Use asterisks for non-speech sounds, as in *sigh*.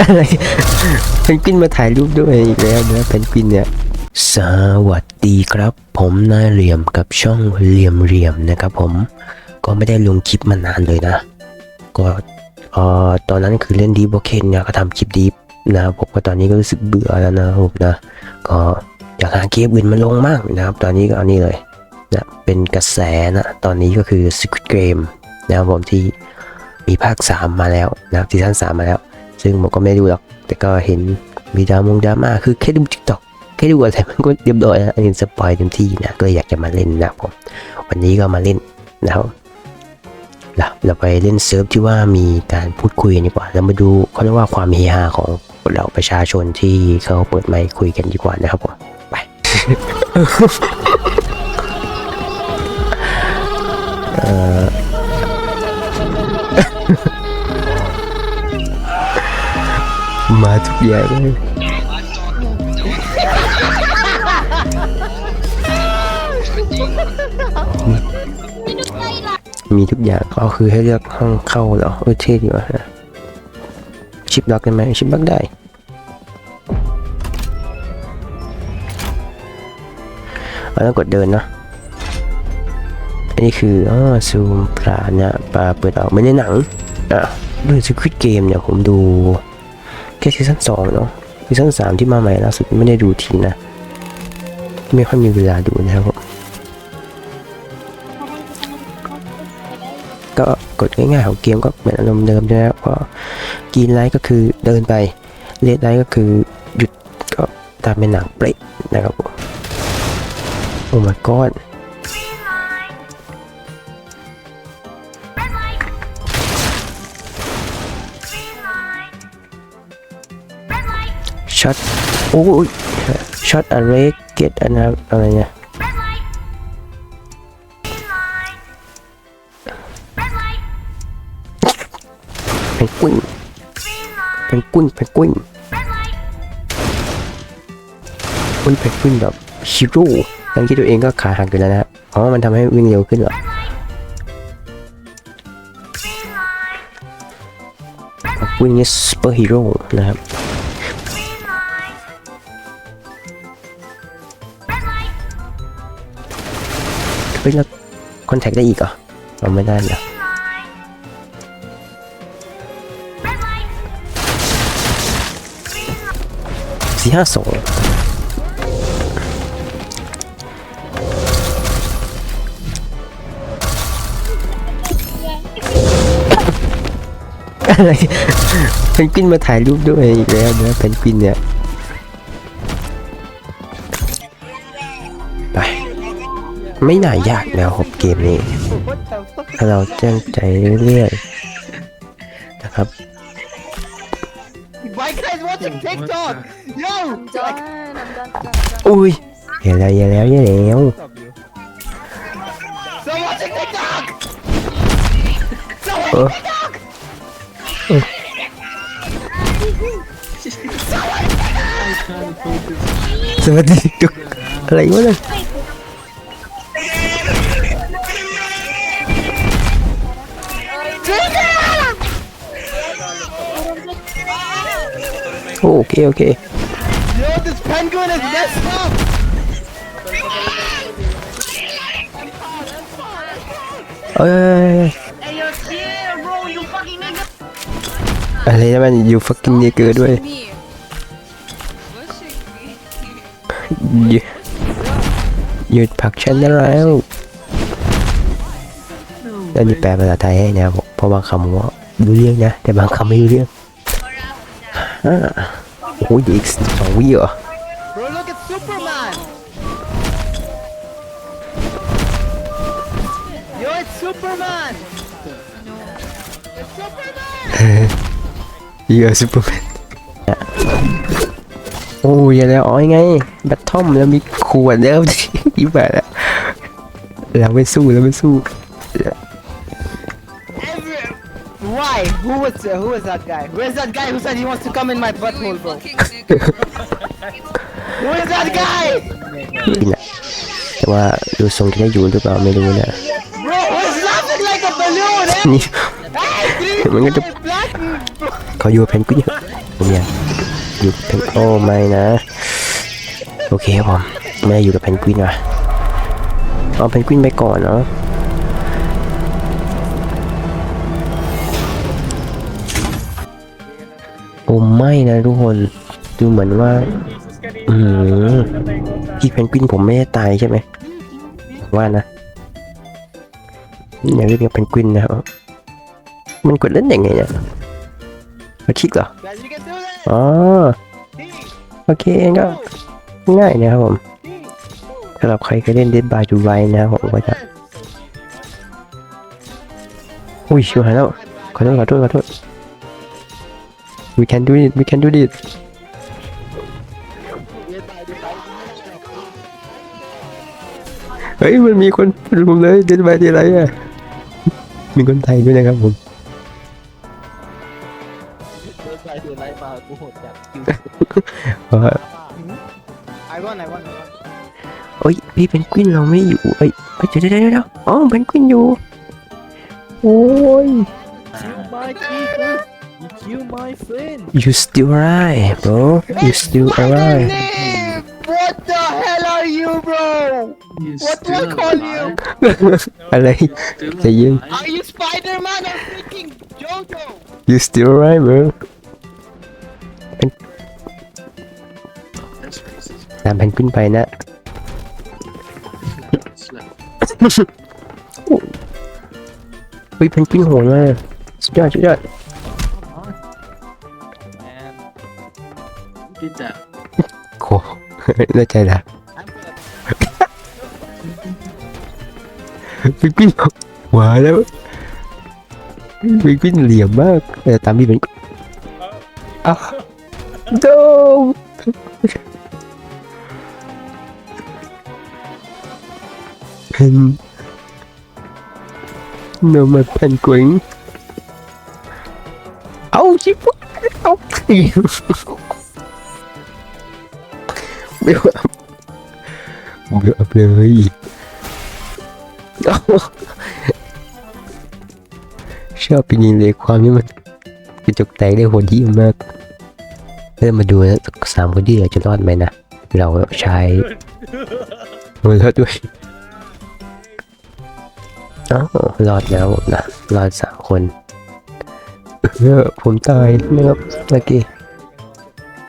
อะไรเพนกวินมาถ่ายรูปด้วยอีกแล้วนะเพนกวินเนี่ยสวัสดีครับ ผมนายเหลี่ยมกับช่องเหลี่ยมเหลี่ยมนะครับผมก็ไม่ได้ลงคลิปมานานเลยนะ ก็เอ่อตอนนั้นคือเล่นดีโบเคนเนี่ยก็ทำคลิปดีนะผมก็ตอนนี้ก็รู้สึกเบื่อแล้วนะผมนะ ก็อยากหาเกมอื่นมาลงมากนะครับ ตอนนี้ก็อานี่เลยนะเป็นกระแสนะ ตอนนี้ก็คือ Squid Game นะครับผมที่ มีภาค 3 มาแล้วนะครับซีซั่น3 มาแล้ว ซึ่งผมก็ไม่ดูหรอก แต่ก็เห็นมีดรามงดราม่าคือแค่ดูทิกตอกแค่ดูอะไรมันก็เรียบร้อยนะเห็นสปอยเต็มที่นะก็อยากจะมาเล่นนะผมวันนี้ก็มาเล่นนะครับเราเราไปเล่นเซิร์ฟที่ว่ามีการพูดคุยกันดีกว่าแล้วมาดูเขาเรียกว่าความเฮฮาของเราประชาชนที่เขาเปิดไมค์คุยกันดีกว่านะครับผมไป มาทุกอย่างเลยมีทุกอย่างก็คือให้เลือกห้องเข้าเหรอเออเท่ดีว่ะฮะชิปล็อกได้ไหมชิปล็อกได้เอาแล้วกดเดินเนาะอันนี้คืออ๋อซูมปลาเนี่ยปลาเปิดออกไม่ในหนังอะเรื่องสควิตเกมเนี่ยผมดู แค่ซีซั่นสองเนาะซีซั่นสามที่มาใหม่ล่าสุดไม่ได้ดูทีนะ ไม่ค่อยมีเวลาดูนะครับผมก็กดง่ายๆของเกมก็เหมือนอารมณ์เดิมนะครับก็กินไลท์ก็คือเดินไปเลดไลท์ก็คือหยุดก็ตามเป็นหนังเปรตนะครับผมโอ้ my god ช็อตโอ้ยช็อตอะไรเกตอันนะอะไรเนี่ยเพนกวินเพนกวินเพนกวินอุ้ยเพนกวินแบบฮีโร่ทั้งที่ตัวเองก็ขาหักอยู่แล้วนะครับอ๋อมันทำให้วิ่งเร็วขึ้นเหรอวินนี่ซูเปอร์ฮีโร่นะครับ เฮ้ยแล้วคอนแทคได้อีกเหรอเราไม่ได้เหรอสี่ห้าสองอะไรเพนกวินมาถ่ายรูปด้วยอีกแล้วนะเพนกวินเนี่ย ไม่น่ายากนะครับเกมนี้ ถ้าเราตั้งใจเรื่อยๆนะครับ My guys watching TikTok! Yo! I'm done. I'm done. done, อุ้ยอย่าแล้วอย่าแล้วอย่าแล้ว So watching TikTok! เออเออสวัสดีทุกอะไรวะเนี่ย โอเค โอเค Yo, this penguin is messed up! เอ้ย Hey, yo, chill, bro, you fucking nigga. อะไรนะมันอยู่ฟักกิ้งเนเกอร์ด้วย หยุดหยุดผลักฉันได้แล้วอันนี้แปลภาษาไทยให้นะเพราะบางคำว่ารู้เรื่องนะ แต่บางคำไม่รู้เรื่อง อ่าโอ้ยอีกสองวิเหรอ Bro, look at Superman! Yo, it's Superman! It's Superman! เยอะซูเปอร์แมนโอ้ยอย่าแล้วอ๋อยังไงแบททอมแล้วมีขวดแล้วที่แบบแล้วเราไม่สู้เราไม่สู้ Who was uh, who was that guy? Where's that guy who said he wants to come in my butthole, bro? Who is that guy? นี่แหละแต่ว่าดูทรงจะได้อยู่หรือเปล่าไม่รู้นะ Bro, who's laughing like a balloon? Eh? นี่ Hey, มันก็จะ Black. เขาอยู่กับเพนกวินอยู่ผมอยากอยู่กับเพนโอ้ไม่นะ โอเคครับผมไม่ได้อยู่กับเพนกวินว่ะเอาเพนกวินไปก่อนเนาะ อ้ไม่นะทุกคน ดูเหมือนว่า อืมพี่เพนกวินผมไม่ได้ตายใช่ไหม ว่านะอย่าเรียกว่าเพนกวินนะครับมันกดเล่นยังไงเนี่ยมาคิกเหรอ อ๋อ โอเคก็ง่ายนะครับผมสำหรับใครเคยเล่น Dead by Daylight นะผมก็จะอุ้ยชิวหายแล้วขอโทษขอโทษขอโทษ we can do it we can do it เฮ้ยมันมีคนรุมเลย Dead by Daylight อะมีคนไทยด้วยนะครับผมเออ I won, I won, I won. เอ้ยพี่เป็นกวินเราไม่อยู่เอ้ยเอ้ยเดี๋ยวเดี๋ยวเดี๋ยวอ๋อเป็นกวินอยู่โอ้ย Kill my keeper. You kill my friend. you still alive bro you still alive Name! What the hell are you, bro? What do I call you? *laughs* อะไรใจเย็น Are you Spider-Man or freaking Jojo? you still alive bro ตามเพนกวินไปนะ เฮ้ยเพนกวินโหดมากสุดยอดสุดยอด พี่จะโหน่าใจละ I'm gonna เพนกวินหวาแล้วเพนกวินเหลี่ยมมากแต่ตามพี่เป็นอ้าวโดมเพนโนมาเพนกวินเอาชิบเอา เบื่อเบื่อเลยเอาชอบไปยิงเลยความนี้มันกระจกแตกได้โหดเยี่ยมมากเริ่มมาดูนะสามคนที่เหลือจะรอดไหมนะ เราใช้หัวเราะด้วยอ้าวรอดแล้วนะรอดสามคนเออผมตายนะครับเมื่อกี้